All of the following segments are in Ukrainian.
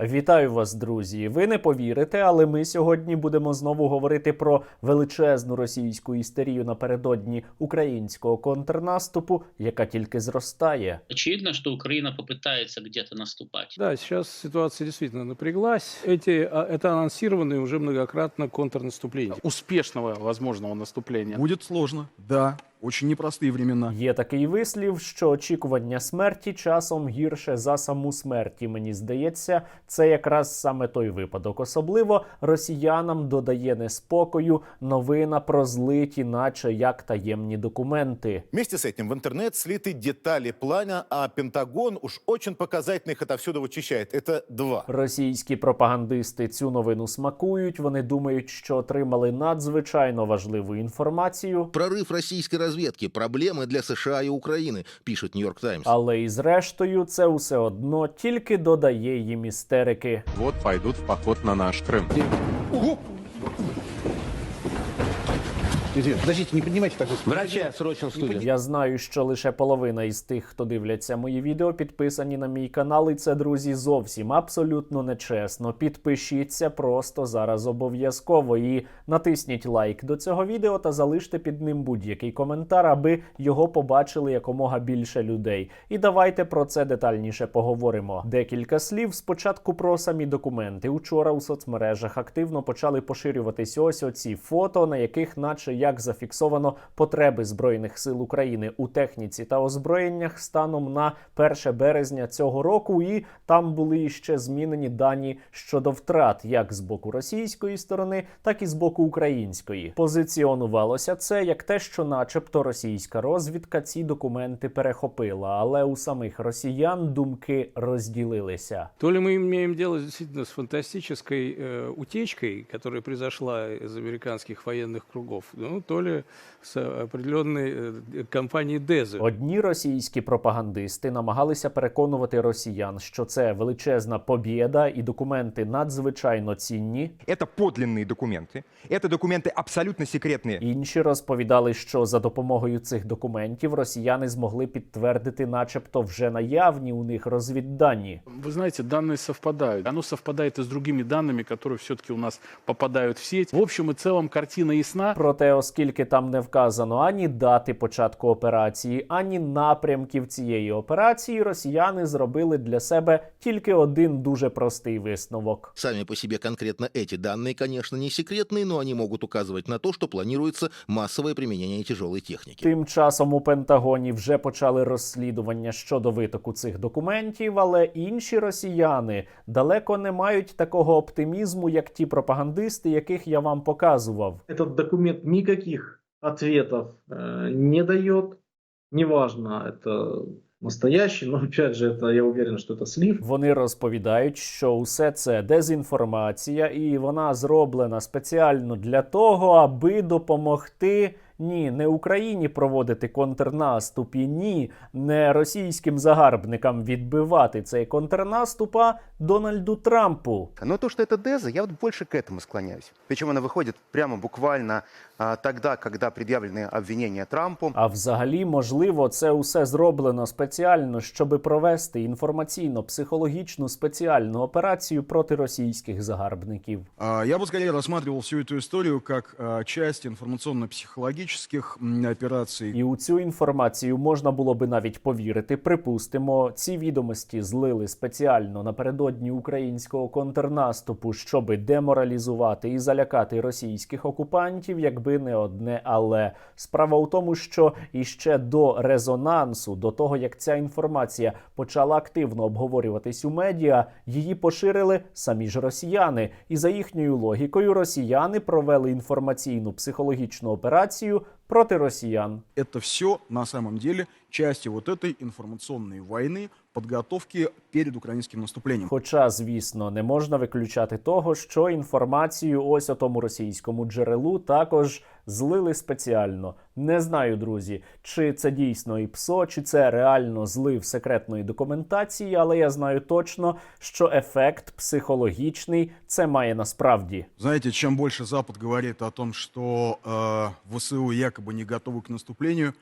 Вітаю вас, друзі! Ви не повірите, але ми сьогодні будемо знову говорити про величезну російську істерію напередодні українського контрнаступу, яка тільки зростає. Очевидно, что Украина попытается где-то наступать. Да, сейчас ситуация действительно напряглась. Эти, а, это анонсированные уже многократно контрнаступления. Успешного возможного наступления. Будет сложно, да. Очень непростые времена. Є такий вислів, що очікування смерті часом гірше за саму смерть. І мені здається, це якраз саме той випадок. Особливо росіянам додає неспокою новина про злиті, наче як таємні документи. Вместе с этим в интернет слиты детали плана, а Пентагон уж очень показательно их отовсюду вычищает. Это два. Російські пропагандисти цю новину смакують. Вони думають, що отримали надзвичайно важливу інформацію. Прорыв российской разведки. Проблемы для США і України, пишуть Нью-Йорк Таймс. Але і зрештою це все одно тільки додає їм істерики. От пайдуть в поход на наш Крым. Подождите, не поднимайте так быстро. Врача срочно в студию. Я знаю, що лише половина із тих, хто дивляться мої відео, підписані на мій канал, і це друзі зовсім абсолютно нечесно. Підпишіться просто зараз обов'язково і натисніть лайк до цього відео та залиште під ним будь-який коментар, аби його побачили якомога більше людей. І давайте про це детальніше поговоримо. Декілька слів спочатку про самі документи. Учора у соцмережах активно почали поширюватись ось оці фото, на яких, наче як зафіксовано потреби збройних сил України у техніці та озброєннях станом на 1 березня цього року. І там були ще змінені дані щодо втрат як з боку російської сторони, так і з боку української. Позиціонувалося це як те, що, начебто, російська розвідка ці документи перехопила, але у самих росіян думки розділилися. То ли мы имеем дело действительно с фантастической э, утечкой, которая произошла из американских военных кругов, ну, то ли с определенной э, компанией Дезы. Одні російські пропагандисти намагалися переконувати росіян, що це величезна побєда, і документи надзвичайно цінні. Это подлинные документы. Это документы абсолютно секретные. Інші розповідали, що за допомогою цих документів росіяни змогли підтвердити, начебто, вже наявні у них розвіддані. Вы знаете, данные совпадают. Оно совпадает и с другими данными, которые все-таки у нас попадают в сеть. В общем и целом картина ясна. Проте, оскільки там не вказано ані дати початку операції, ані напрямків цієї операції, росіяни зробили для себе тільки один дуже простий висновок. Сами по себе конкретно эти данные, конечно, не секретные, но они могут указывать на то, что планируется массовое применение тяжелой техники. Тим часом у Пентагоні вже почали розслідування щодо витоку цих документів, але інші росіяни далеко не мають такого оптимізму, як ті пропагандисти, яких я вам показував. Этот документ никаких ответов э, не дает. Неважно, это настоящий, но опять же, это я уверен, что это слив. Вони розповідають, що усе це дезінформація, і вона зроблена спеціально для того, аби допомогти. Ні, не Україні проводити контрнаступ, і ні, не російським загарбникам відбивати цей контрнаступ, а Дональду Трампу. Но то, что это Деза, я вот больше к этому склоняюсь. Причем она выходит прямо буквально а, тогда, когда предъявлены обвинения Трампу. А взагалі, можливо, це усе зроблено спеціально, щоби провести інформаційно-психологічну спеціальну операцію проти російських загарбників. А, Я бы скорее рассматривал всю эту историю как а, часть информационно-психологических м, операций. І у цю інформацію можна було би навіть повірити. Припустимо, ці відомості злили спеціально напередодні українського контрнаступу, щоби деморалізувати і залякати російських окупантів, якби не одне. Але справа у тому, що іще до резонансу, до того як ця інформація почала активно обговорюватись у медіа, її поширили самі ж росіяни. І за їхньою логікою, росіяни провели інформаційну психологічну операцію проти росіян. Это все на самом деле части вот этой информационной войны, подготовки перед украинским наступлением. Хоча, звісно, не можна виключати того, що інформацію ось о тому російському джерелу також злили спеціально. Не знаю, друзі, чи це дійсно ІПСО, чи це реально злив секретної документації, але я знаю точно, що ефект психологічний це має насправді. Знаете, чем больше Запад говорит о том, что э, ВСУ якобы не готовы к наступлению,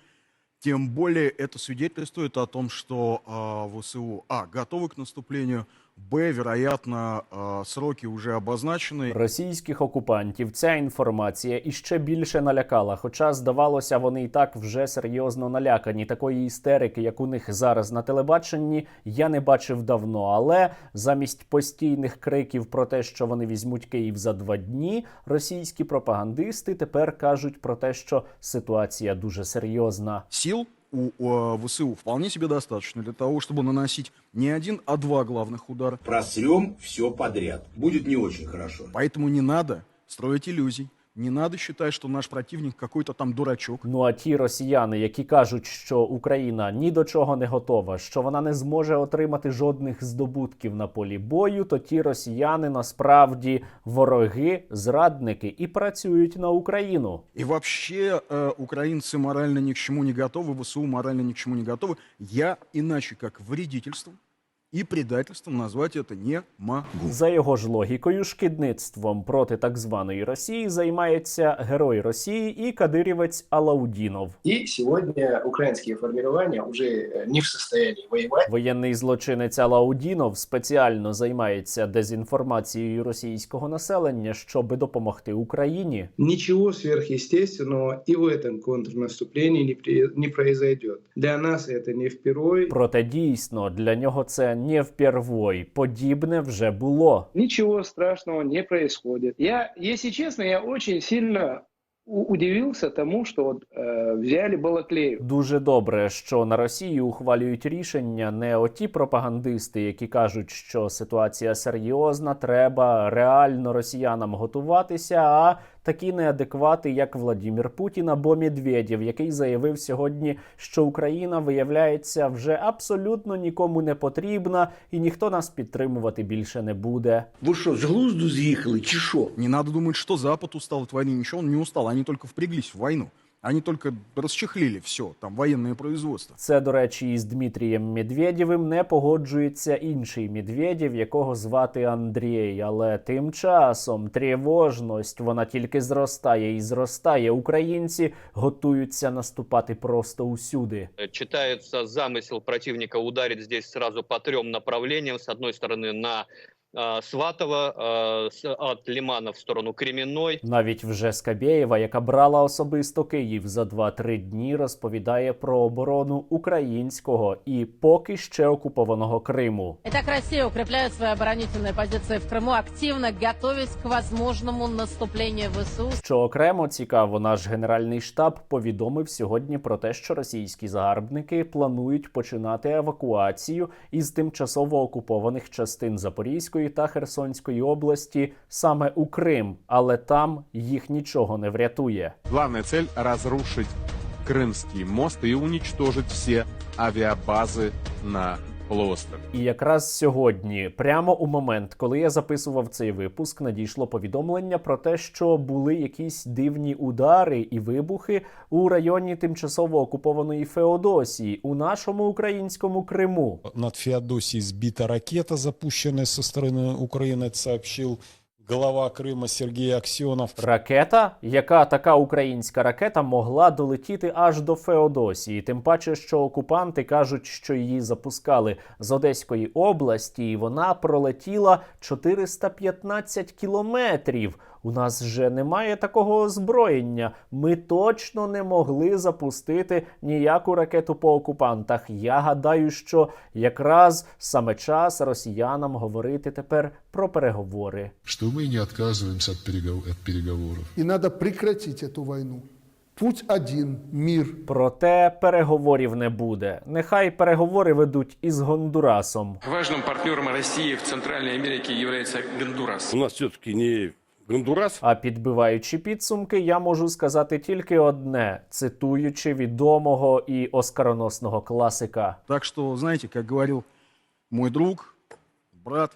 тем более это свидетельствует о том, что э, ВСУ, а, готовы к наступлению, Б, вероятно, сроки уже обозначены. Російських окупантів ця інформація іще більше налякала. Хоча, здавалося, вони і так вже серйозно налякані. Такої істерики, як у них зараз на телебаченні, я не бачив давно. Але замість постійних криків про те, що вони візьмуть Київ за два дні, російські пропагандисти тепер кажуть про те, що ситуація дуже серйозна. Сил у э, ВСУ вполне себе достаточно для того, чтобы наносить не один, а два главных удара. Просрем все подряд. Будет не очень хорошо. Поэтому не надо строить иллюзий. Не надо считать, что наш противник какой-то там дурачок. Ну а ті росіяни, які кажуть, що Україна ні до чого не готова, що вона не зможе отримати жодних здобутків на полі бою, то ті росіяни насправді вороги, зрадники і працюють на Україну. И вообще э, украинцы морально ни к чему не готовы, ВСУ морально ни к чему не готовы. Я иначе как вредительством и предательством назвать это не могу. За його ж логікою, шкідництвом проти так званої Росії займається герой Росії і кадирівець Алаудінов. И сегодня украинские формирования уже э, не в состоянии воевать. Воєнний злочинець Алаудінов спеціально займається дезінформацією російського населення, щоби допомогти Україні. Ничего сверхъестественного и в этом контрнаступлении не, при- не произойдет. Для нас это не впервой. Проте дійсно для нього це не впервой. Подібне вже було. Ничего страшного не происходит. Я, если честно, я очень сильно у- удивился тому, что вот, э, взяли Балаклею. Дуже добре, що на Росії ухвалюють рішення не оті пропагандисти, які кажуть, що ситуація серйозна, треба реально росіянам готуватися. А такі неадеквати, як Владімір Путін або Медведєв, який заявив сьогодні, що Україна виявляється вже абсолютно нікому не потрібна, і ніхто нас підтримувати більше не буде. Вы что, с глузду съехали, чи шо? Не надо думать, что Запад устал от войны. Ничего он не устал. Они только впряглись в войну. Они только расчехлили все, там военное производство. Це, до речі, із Дмитрієм Медведєвим не погоджується інший Медведєв, якого звати Андрій. Але тим часом тривожність вона тільки зростає і зростає. Українці готуються наступати просто усюди. читается замысел противника ударить здесь сразу по трем направлениям. С одной стороны на э, Сватово, э, с- от Лимана в сторону Кременной. Навіть вже Скабєєва, яка брала особисто Київ за 2-3 дні, розповідає про оборону українського і поки ще окупованого Криму. Итак, Россия укрепляет свои оборонительные позиции в Крыму, активно готовясь к возможному наступлению ВСУ. Що окремо цікаво, наш генеральний штаб повідомив сьогодні про те, що російські загарбники планують починати евакуацію із тимчасово окупованих частин Запорізької та Херсонської області саме у Крим, але там їх нічого не врятує. Главная цель – разрушить Крымский мост и уничтожить все авиабазы на полуострове. І якраз сьогодні, прямо у момент, коли я записував цей випуск, надійшло повідомлення про те, що були якісь дивні удари і вибухи у районі тимчасово окупованої Феодосії у нашому українському Криму. Над Феодосией сбита ракета, запущенная со стороны Украины, это сообщил глава Сергій Аксьонов. Ракета, яка така українська ракета могла долетіти аж до Феодосії. Тим паче, що окупанти кажуть, що її запускали з Одеської області, і вона пролетіла 415 кілометрів. У нас же немає такого озброєння. Ми точно не могли запустити ніяку ракету по окупантах. Я гадаю, що якраз саме час росіянам говорити тепер про переговори. что мы не отказываемся от, перегов- от переговоров. И надо прекратить эту войну. Путь один – мир. Проте переговорів не буде. Нехай переговори ведуть із Гондурасом. Важным партнером России в Центральной Америке является Гондурас. У нас все-таки не Гондурас. А підбиваючи підсумки, я можу сказати тільки одне, цитуючи відомого і оскароносного класика. Так що, знаєте, як говорив мой друг, брат,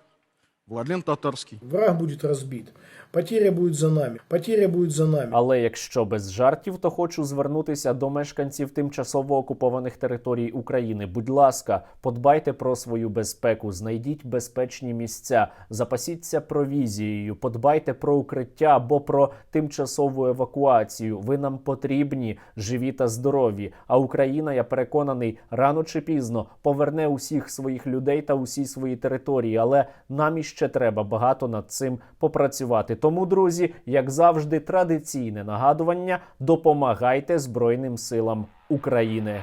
Владлен Татарський. Враг буде разбит. Потеря будет за нами. Потеря будет за нами. Але якщо без жартів, то хочу звернутися до мешканців тимчасово окупованих територій України. Будь ласка, подбайте про свою безпеку, знайдіть безпечні місця, запасіться провізією, подбайте про укриття або про тимчасову евакуацію. Ви нам потрібні, живі та здорові. А Україна, я переконаний, рано чи пізно поверне усіх своїх людей та усі свої території. Але нам іще треба багато над цим попрацювати. Тому, друзі, як завжди, традиційне нагадування: допомагайте Збройним силам України.